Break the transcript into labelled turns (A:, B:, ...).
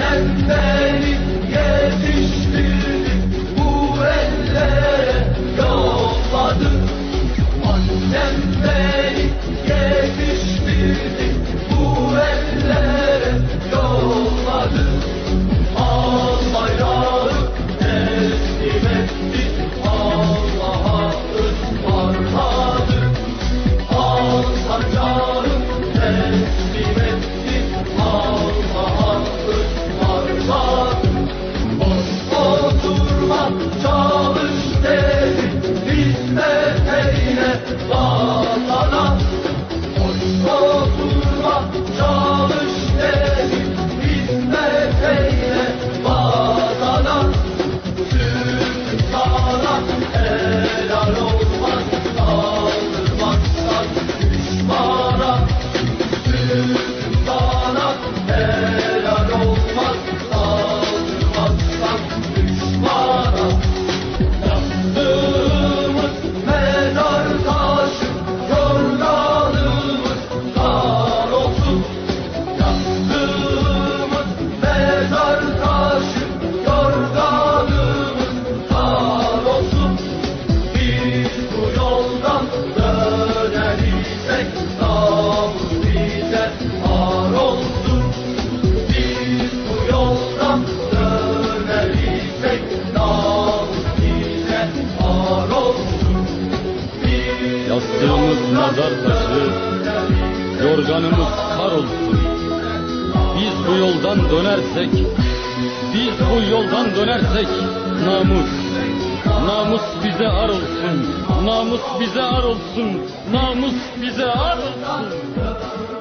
A: and then.
B: Sırtımız nazar taşı, yorganımız kar olsun. Biz bu yoldan dönersek, biz bu yoldan dönersek namus, namus bize ar olsun, namus bize ar olsun, namus bize ar olsun.